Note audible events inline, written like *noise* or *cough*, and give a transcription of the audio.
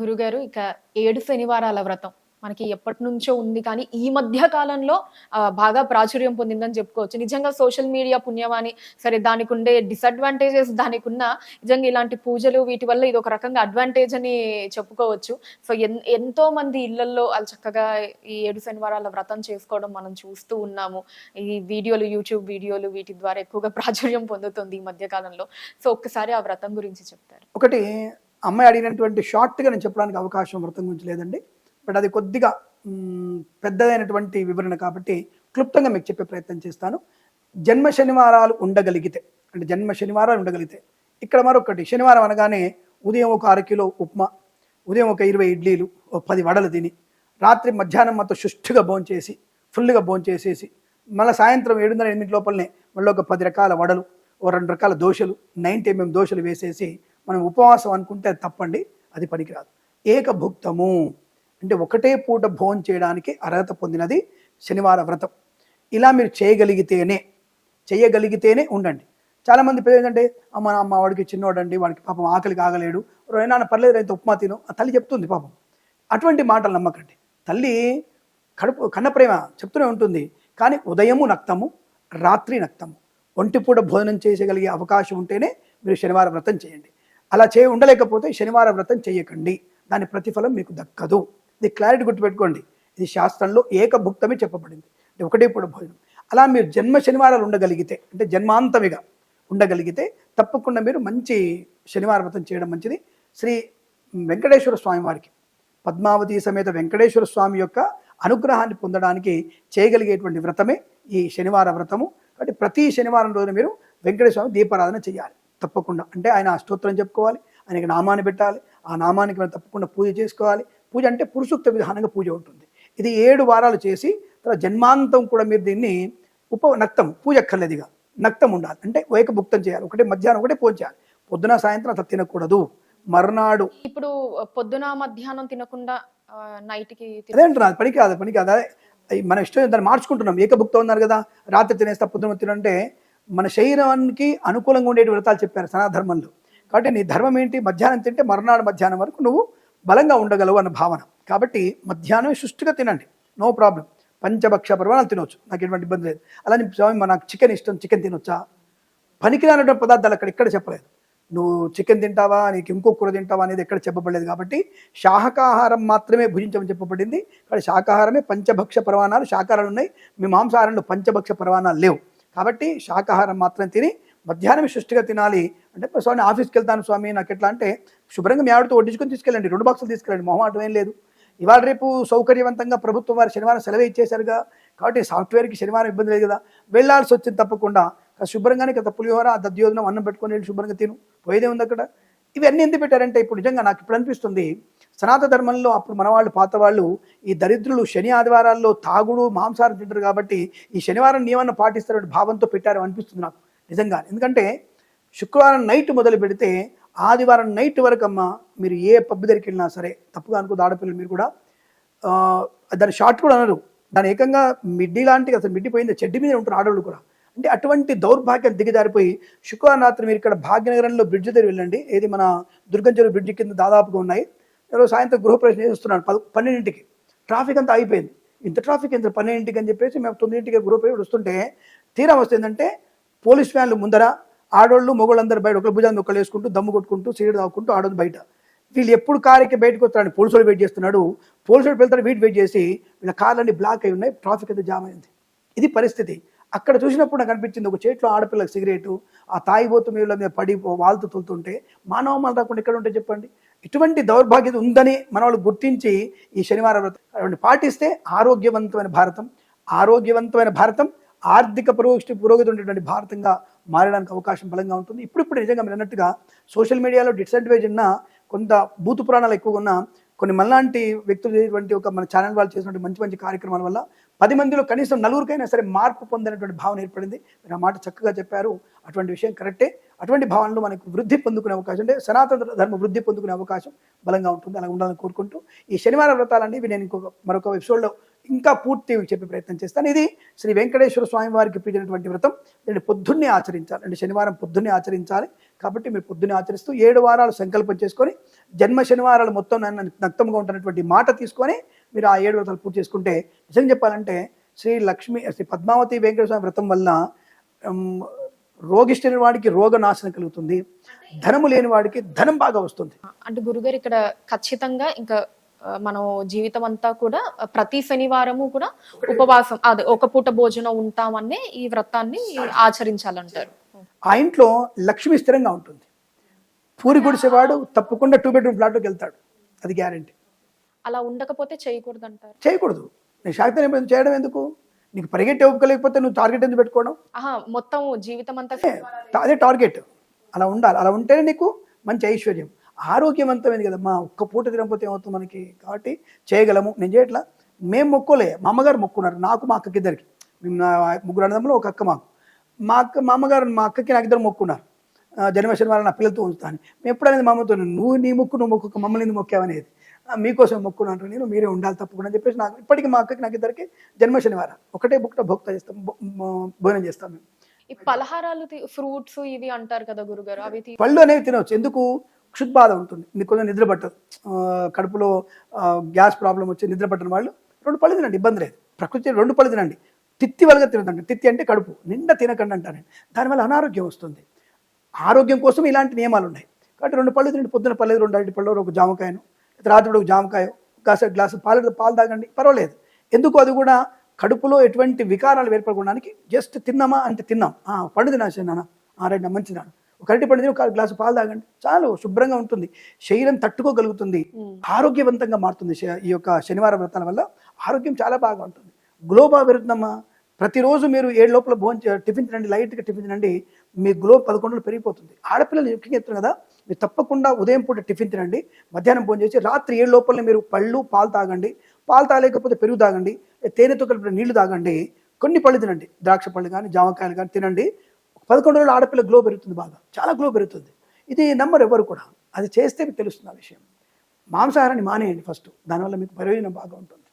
గురుగారు ఇక ఏడు శనివారాల వ్రతం. మనకి ఎప్పటి నుంచో ఉంది కానీ ఈ మధ్య కాలంలో బాగా ప్రాచుర్యం పొందిందని చెప్పుకోవచ్చు. నిజంగా సోషల్ మీడియా పుణ్యమాని సరే దానికి ఉండే డిసడ్వాంటేజెస్ దానికి ఉన్న నిజంగా ఇలాంటి పూజలు వీటి వల్ల ఇది ఒక రకంగా అడ్వాంటేజ్ అని చెప్పుకోవచ్చు. సో ఎన్ ఎంతో మంది ఇళ్ళలో వాళ్ళు చక్కగా ఈ ఏడు శనివారాల వ్రతం చేసుకోవడం మనం చూస్తూ ఉన్నాము. ఈ వీడియోలు యూట్యూబ్ వీడియోలు వీటి ద్వారా ఎక్కువగా *laughs* ప్రాచుర్యం పొందుతుంది ఈ మధ్య కాలంలో. సో ఒక్కసారి ఆ వ్రతం గురించి చెప్తారు. ఒకటి అమ్మాయి అడిగినటువంటి షార్ట్గా నేను చెప్పడానికి అవకాశం వృత్తం గురించి లేదండి. బట్ అది కొద్దిగా పెద్దదైనటువంటి వివరణ కాబట్టి క్లుప్తంగా మీకు చెప్పే ప్రయత్నం చేస్తాను. జన్మ శనివారాలు ఉండగలిగితే అంటే జన్మ శనివారాలు ఉండగలిగితే ఇక్కడ మరొకటి శనివారం అనగానే ఉదయం ఒక అరకిలో ఉప్మా ఉదయం ఒక ఇరవై ఇడ్లీలు ఒక పది వడలు తిని రాత్రి మధ్యాహ్నం మొత్తం సుష్ఠుగా భోంచేసి ఫుల్గా భోంచేసేసి మళ్ళీ సాయంత్రం ఏడున్నర ఎనిమిది లోపలనే మళ్ళీ ఒక పది రకాల వడలు ఓ రెండు రకాల దోశలు నైన్టీ ఎంఎం దోశలు వేసేసి మనం ఉపవాసం అనుకుంటే అది తప్పండి అది పనికిరాదు. ఏకభుక్తము అంటే ఒకటే పూట భోజనం చేయడానికి అర్హత పొందినది శనివార వ్రతం. ఇలా మీరు చేయగలిగితేనే చేయగలిగితేనే ఉండండి. చాలామంది పిల్లలు ఏంటంటే అమ్మ అమ్మ వాడికి చిన్నోడండి వాడికి పాపం ఆకలి కాగలేడు నాన్న పర్లేదు రైతు ఉప్మా తిను. ఆ తల్లి చెప్తుంది పాపం. అటువంటి మాటలు నమ్మకండి. తల్లి కడుపు కన్న ప్రేమ చెప్తూనే ఉంటుంది కానీ ఉదయము నక్తము రాత్రి నక్తము. ఒంటిపూట భోజనం చేసేగలిగే అవకాశం ఉంటేనే మీరు శనివారం వ్రతం చేయండి. అలా చేయి ఉండలేకపోతే శనివార వ్రతం చేయకండి. దాని ప్రతిఫలం మీకు దక్కదు. ఇది క్లారిటీ గుర్తుపెట్టుకోండి. ఇది శాస్త్రంలో ఏకభుక్తమే చెప్పబడింది. అంటే ఒకటే పూట భోజనం. అలా మీరు జన్మ శనివారాలు ఉండగలిగితే అంటే జన్మాంతమిగా ఉండగలిగితే తప్పకుండా మీరు మంచి శనివార వ్రతం చేయడం మంచిది. శ్రీ వెంకటేశ్వర స్వామి వారికి పద్మావతి సమేత వెంకటేశ్వర స్వామి యొక్క అనుగ్రహాన్ని పొందడానికి చేయగలిగేటువంటి వ్రతమే ఈ శనివార వ్రతము. కాబట్టి ప్రతి శనివారం రోజున మీరు వెంకటేశ్వర స్వామి దీపారాధన చేయాలి. తప్పకుండా. అంటే ఆయన అష్టోత్తరం చెప్పుకోవాలి ఆయనకి నామాన్ని పెట్టాలి ఆ నామానికి మనం తప్పకుండా పూజ చేసుకోవాలి. పూజ అంటే పురుషుక్త విధానంగా పూజ ఉంటుంది. ఇది ఏడు వారాలు చేసి తర్వాత జన్మాంతం కూడా మీరు దీన్ని ఉప నక్తం పూజ అక్కర్లేదుగా నక్తం ఉండాలి. అంటే ఏకభుక్తం చేయాలి. ఒకటే మధ్యాహ్నం ఒకటే పూజ చేయాలి. పొద్దున సాయంత్రం అట్లా తినకూడదు. మర్నాడు ఇప్పుడు పొద్దున మధ్యాహ్నం తినకుండా నైట్కి తిన- అదే అంటున్నారు పనికి కాదు పనికి కాదు అదే మన ఇష్టం దాన్ని మార్చుకుంటున్నాం. ఏకభుక్తం ఉన్నారు కదా రాత్రి తినేస్తా పొద్దున తినంటే మన శరీరానికి అనుకూలంగా ఉండేటి వ్రతాలు చెప్పారు సనాధర్మంలో కాబట్టి నీ ధర్మం ఏంటి? మధ్యాహ్నం తింటే మర్నాడు మధ్యాహ్నం వరకు నువ్వు బలంగా ఉండగలవు అన్న భావన. కాబట్టి మధ్యాహ్నం సుష్టిగా తినండి. No problem. పంచభక్ష పర్వాణాలు తినవచ్చు నాకు ఎటువంటి ఇబ్బంది లేదు. అలానే స్వామి నాకు చికెన్ ఇష్టం. చికెన్ తినొచ్చా? పనికిరానటువంటి పదార్థాలు అక్కడ ఎక్కడ చెప్పలేదు. నువ్వు చికెన్ తింటావా? నీకు ఇంకో కూర తింటావా అనేది ఎక్కడ చెప్పబడలేదు. కాబట్టి శాకాహారం మాత్రమే భుజించమని చెప్పబడింది. కానీ శాకాహారమే పంచభక్ష పరవాణాలు శాకాహారాలు ఉన్నాయి. మీ మాంసాహారంలో పంచభక్ష పరవాణాలు లేవు. కాబట్టి శాకాహారం మాత్రం తిని మధ్యాహ్నం సృష్టిగా తినాలి. అంటే స్వామి ఆఫీస్కి వెళ్తాను స్వామి నాకు ఎట్లా అంటే శుభ్రంగా మీ ఆవిడతో వడ్డించుకొని తీసుకెళ్ళండి రెండు బాక్సులు తీసుకెళ్ళండి మొహమాటం ఏం లేదు. ఇవాళ రేపు సౌకర్యవంతంగా ప్రభుత్వం వారు శనివారం సెలవు ఇచ్చేశారుగా కాబట్టి సాఫ్ట్వేర్కి శనివారం ఇబ్బంది లేదు కదా. వెళ్ళాల్సి వచ్చింది తప్పకుండా. శుభ్రంగానే కదా పులిహోర ఆ దద్యోజనం అన్నం పెట్టుకొని వెళ్ళి శుభ్రంగా తిను. పోయేదే ఉంది అక్కడ. ఇవన్నీ ఎందుకు పెట్టారంటే ఇప్పుడు నిజంగా నాకు ఇప్పుడు అనిపిస్తుంది సనాతన ధర్మంలో అప్పుడు మనవాళ్ళు పాతవాళ్ళు పాత వాళ్ళు ఈ దరిద్రులు శని ఆదివారాల్లో తాగుడు మాంసాహారం తింటారు కాబట్టి ఈ శనివారం నియమాన్ని పాటిస్తారనే భావంతో పెట్టారు అనిపిస్తుంది నాకు నిజంగా. ఎందుకంటే శుక్రవారం నైట్ మొదలు పెడితే ఆదివారం నైట్ వరకు అమ్మ మీరు ఏ పబ్ దగ్గరికి వెళ్ళినా సరే తప్పుగా అనుకోదు ఆడపిల్లలు మీరు కూడా దాని షార్ట్ కూడా అనరు. దాని ఏకంగా మిడ్డి లాంటి అసలు మిడ్డిపోయింది చెడ్డి మీద ఉంటారు ఆడవాళ్ళు కూడా. అంటే అటువంటి దౌర్భాగ్యం దిగజారిపోయి శుక్రవారం రాత్రి మీరు ఇక్కడ భాగ్యనగరంలో బ్రిడ్జ్ దగ్గర వెళ్ళండి. ఏది మన దుర్గంచెరు బ్రిడ్జ్ కింద దాదాపుగా ఉన్నాయి. ఈరోజు సాయంత్రం గృహప్రవేశం చేస్తున్నాను పద పన్నెండింటికి. ట్రాఫిక్ అంతా అయిపోయింది ఇంత ట్రాఫిక్ ఎంత పన్నెండింటికి అని చెప్పేసి మేము తొమ్మిదింటికి గృహప్రవేశం వస్తుంటే తీరా వస్తే ఏంటంటే పోలీస్ వ్యాన్లు ముందర ఆడోళ్ళు మొగోళ్ళందరూ బయట ఒకళ్ళు భుజాన్ని ఒకళ్ళు వేసుకుంటూ దమ్ము కొట్టుకుంటూ సీడ్ తాగుకుంటూ ఆడోళ్ళు బయట. వీళ్ళు ఎప్పుడు కారుకి బయటకు వస్తారని పోలీసులు వెయిట్ చేస్తున్నాడు. పోలీసులు వెళ్తారు వీటి వెయిట్ చేసి వీళ్ళ కార్లన్నీ బ్లాక్ అయి ఉన్నాయి ట్రాఫిక్ అయితే జామ్ అయింది. ఇది పరిస్థితి. అక్కడ చూసినప్పుడు నాకు అనిపించింది ఒక చేతిలో ఆడపిల్లకి సిగరెట్ ఆ తాయిబోతు మీద మీద పడి వాళ్తూ తులుతుంటే మానవ రాకుండా ఎక్కడ ఉంటే చెప్పండి? ఇటువంటి దౌర్భాగ్యత ఉందని మన వాళ్ళు గుర్తించి ఈ శనివారం వ్రతం పాటిస్తే ఆరోగ్యవంతమైన భారతం ఆరోగ్యవంతమైన భారతం ఆర్థిక పురోగతి పురోగతి ఉండేటువంటి భారతంగా మారడానికి అవకాశం బలంగా ఉంటుంది. ఇప్పుడిప్పుడు నిజంగా మీరు అన్నట్టుగా సోషల్ మీడియాలో డిసడ్వాంటేజ్ ఉన్న కొంత భూతు పురాణాలు ఎక్కువగా ఉన్న కొన్ని మనలాంటి వ్యక్తులు చేసేటువంటి ఒక మన ఛానల్ వాళ్ళు చేసినటువంటి మంచి మంచి కార్యక్రమాల వల్ల పది మందిలో కనీసం నలుగురికైనా సరే మార్పు పొందినటువంటి భావన ఏర్పడింది. మీరు ఆ మాట చక్కగా చెప్పారు. అటువంటి విషయం కరెక్టే. అటువంటి భావనలు మనకు వృద్ధి పొందుకునే అవకాశం అంటే సనాతన ధర్మ వృద్ధి పొందుకునే అవకాశం బలంగా ఉంటుంది. అలా ఉండాలని కోరుకుంటూ ఈ శనివారం వ్రతాలన్నీ ఇవి నేను ఇంకొక మరొక ఎపిసోడ్లో ఇంకా పూర్తి చెప్పే ప్రయత్నం చేస్తాను. ఇది శ్రీ వెంకటేశ్వర స్వామి వారికి పీడినటువంటి వ్రతం. దీన్ని పొద్దున్నే ఆచరించాలి. అంటే శనివారం పొద్దున్నే ఆచరించాలి. కాబట్టి మీరు పొద్దున్నే ఆచరిస్తూ ఏడు వారాలు సంకల్పం చేసుకొని జన్మ శనివారాలు మొత్తం నన్ను నక్తంగా ఉంటున్నటువంటి మాట తీసుకొని మీరు ఆ ఏడు వ్రతాలు పూర్తి చేసుకుంటే నిజం చెప్పాలంటే శ్రీ లక్ష్మి శ్రీ పద్మావతి వెంకటేశ్వర స్వామి వ్రతం వలన ఉమ్, రోగిష్ఠుని వాడికి రోగ నాశనం కలుగుతుంది. ధనము లేని వాడికి ధనం బాగా వస్తుంది. అంటే గురుగారు ఇక్కడ ఖచ్చితంగా ఇంకా మనం జీవితం అంతా కూడా ప్రతి శనివారము కూడా ఉపవాసం అదే ఒక పూట భోజనం ఉంటామని ఈ వ్రతాన్ని ఆచరించాలంటారు. ఆ ఇంట్లో లక్ష్మి స్థిరంగా ఉంటుంది. పూరి గుడిసేవాడు తప్పకుండా టూ బెడ్రూమ్ ఫ్లాట్లోకి వెళ్తాడు. అది గ్యారంటీ అలా ఉండకపోతే చేయకూడదు. అంటారు చేయకూడదు నేను శాక్తి చేయడం ఎందుకు? నీకు పరిగెట్టి ఒప్పుకోలేకపోతే నువ్వు టార్గెట్ ఎందుకు పెట్టుకోవడం? మొత్తం జీవితం అంతా అదే టార్గెట్ అలా ఉండాలి. అలా ఉంటేనే నీకు మంచి ఐశ్వర్యం. ఆరోగ్యవంతమైంది కదమ్మా. ఒక్క పూట తినకపోతే ఏమవుతుంది మనకి? కాబట్టి చేయగలము. నేను చేయట్లా? మేము మొక్కోలే. మా అమ్మగారు మొక్కున్నారు. నాకు మా అక్కకి ఇద్దరికి. మేము ముగ్గురు అన్నదమ్ములు ఒక అక్క మాకు. మా అక్క మా అమ్మగారు మా అక్కకి నాకు ఇద్దరు మొక్కున్నారు. ఆ, జన్మ శనివారం నా పిల్లలతో ఉంచుతాను మేము ఎప్పుడనేది మా అమ్మతో నువ్వు నీ మొక్కు నువ్వు మొక్కు మమ్మల్ని ఎందుకు మొక్కావనేది మీకోసం మొక్కున్నాను నేను మీరే ఉండాలి తప్పకుండా అని చెప్పేసి నాకు ఇప్పటికీ మా అక్కకి నాకు ఇద్దరికి జన్మ శనివారం. ఒకటే బుక్ట భోక్త చేస్తాం. భోజనం చేస్తాం మేము. ఈ పలహారాలు ఫ్రూట్స్ ఇవి అంటారు కదా గురుగారు అవి పళ్ళు అనేవి తినవచ్చు. ఎందుకు? క్షుద్బాధ ఉంటుంది. కొంచెం నిద్ర పట్టదు? కడుపులో గ్యాస్ ప్రాబ్లం వచ్చి నిద్ర పట్టని వాళ్ళు రెండు పళ్ళు తినండి ఇబ్బంది లేదు. ప్రకృతి రెండు పళ్ళు తినండి. తిత్తి వలగా తినదండి తిత్తి అంటే కడుపు. నిండా తినకండి అంటాను దానివల్ల అనారోగ్యం వస్తుంది. ఆరోగ్యం కోసం ఇలాంటి నియమాలు ఉన్నాయి. కాబట్టి రెండు పళ్ళు తినండి. పొద్దున పళ్ళు రెండు అరటి పళ్ళు ఒక జామకాయను రాత్రి ఒక జామకాయ గ్లాసు గ్లాసు పాలు పాలు తాగండి. పర్వాలేదు. ఎందుకు అది కూడా కడుపులో ఎటువంటి వికారాలు ఏర్పడడానికి జస్ట్ తిన్నామా అంటే తిన్నాం. ఆ, పండు తినాల్సిందానా రైట్ మంచిదాను అరటి పండు ఒక గ్లాసు పాలు తాగండి. చాలు శుభ్రంగా ఉంటుంది. శరీరం తట్టుకోగలుగుతుంది. ఆరోగ్యవంతంగా మారుతుంది ఈ యొక్క శనివారం వ్రతాల వల్ల. ఆరోగ్యం చాలా బాగా ఉంటుంది. గ్లో బాగా పెరుగుతుందమ్మా ప్రతిరోజు మీరు ఏడు లోపల భోజనం టిఫిన్ తినండి లైట్గా టిఫిన్ తినండి. మీ గ్లో పదకొండులో పెరిగిపోతుంది. ఆడపిల్లలు ముఖ్యంగా చెప్తున్నారు కదా మీరు తప్పకుండా ఉదయం పూట టిఫిన్ తినండి మధ్యాహ్నం భోజనం చేసి రాత్రి ఏడు లోపల మీరు పళ్ళు పాలు తాగండి. పాలు తాగలేకపోతే పెరుగు తాగండి. తేనెతో కలిపిన నీళ్ళు తాగండి. కొన్ని పళ్ళు తినండి. ద్రాక్ష పళ్ళు కానీ జామకాయలు కానీ తినండి. పదకొండు రోజులు ఆడపిల్ల గ్లో పెరుగుతుంది బాగా. చాలా గ్లో పెరుగుతుంది. ఇది నమ్మరు ఎవరు కూడా. అది చేస్తే మీకు తెలుస్తుంది ఆ విషయం. మాంసాహారాన్ని మానేయండి ఫస్ట్. దానివల్ల మీకు ప్రయోజనం బాగా ఉంటుంది.